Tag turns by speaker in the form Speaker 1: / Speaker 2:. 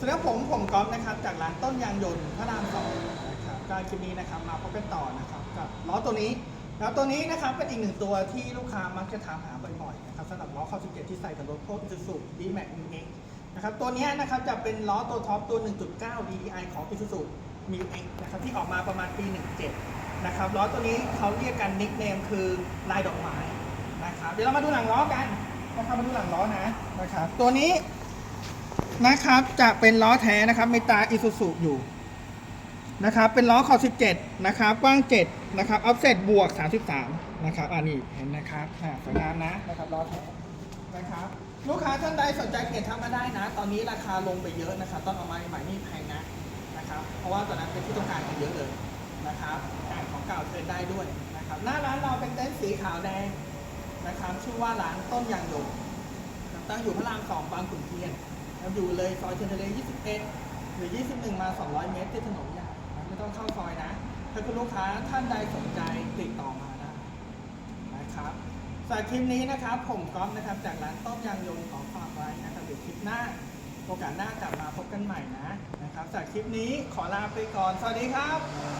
Speaker 1: สวัสดีครับผมผมก๊อฟนะครับจากร้านต้นยางยนต์พระรามสองนะครับก็คลิปนี้นะครับมาพบกันต่อนะครับกับล้อตัวนี้แล้วตัวนี้นะครับเป็นอีกหนึ่งตัวที่ลูกค้ามักจะถามหาบ่อยๆนะครับสำหรับล้อคอสิเกตที่ใส่กับรถพวก Isuzu D-Max New X นะครับตัวนี้นะครับจะเป็นล้อตัวท็อปตัว 1.9 DDI ของ Isuzu New X นะครับที่ออกมาประมาณปี 17 นะครับล้อตัวนี้เขาเรียกกันนิกเนมคือลายดอกไม้นะครับเดี๋ยวเรามาดูหลังล้อกันนะครับมาดูหลังล้อนะนะครับตัวนี้ นะครับจะเป็นล้อแท้นะครับมีตาอิซูซุอยู่นะครับเป็นล้อคอ17นะครับกว้าง7นะครับออฟเซตบวก 33นะครับอันนี้เห็นนะครับอ่าสวยงามนะนะครับล้อแท้นะครับลูกค้าท่านใดสนใจเปลี่ยนทำมาได้นะ ตอนนี้ราคาลงไปเยอะนะครับตอนเอามาใหม่นี่แพงนะนะครับเพราะว่าตอนนั้นเป็นที่ต้องการกันเยอะเลยนะครับอ่าของเก่าเทินได้ด้วยนะครับหน้าร้านเราเป็นเต็นท์สีขาวแดงนะครับชื่อว่าร้านต้นยางโยงตั้งอยู่พระรามสองบางขุนเทียน อยู่เลยซอยเชนเทเล21 หรือ 21 มา 200 เมตรที่ถนนใหญ่ไม่ต้องเข้าซอยนะ ถ้าคุณลูกค้าท่านใดสนใจติดต่อมาได้นะครับสำหรับคลิปนี้นะครับ ผมก๊อฟนะครับ จากร้านต้มยางยนต์ของฝากไว้นะครับเดี๋ยวคลิปหน้า โอกาสหน้ากลับมาพบกันใหม่นะนะครับสำหรับคลิปนี้ขอลาไปก่อน สวัสดีครับ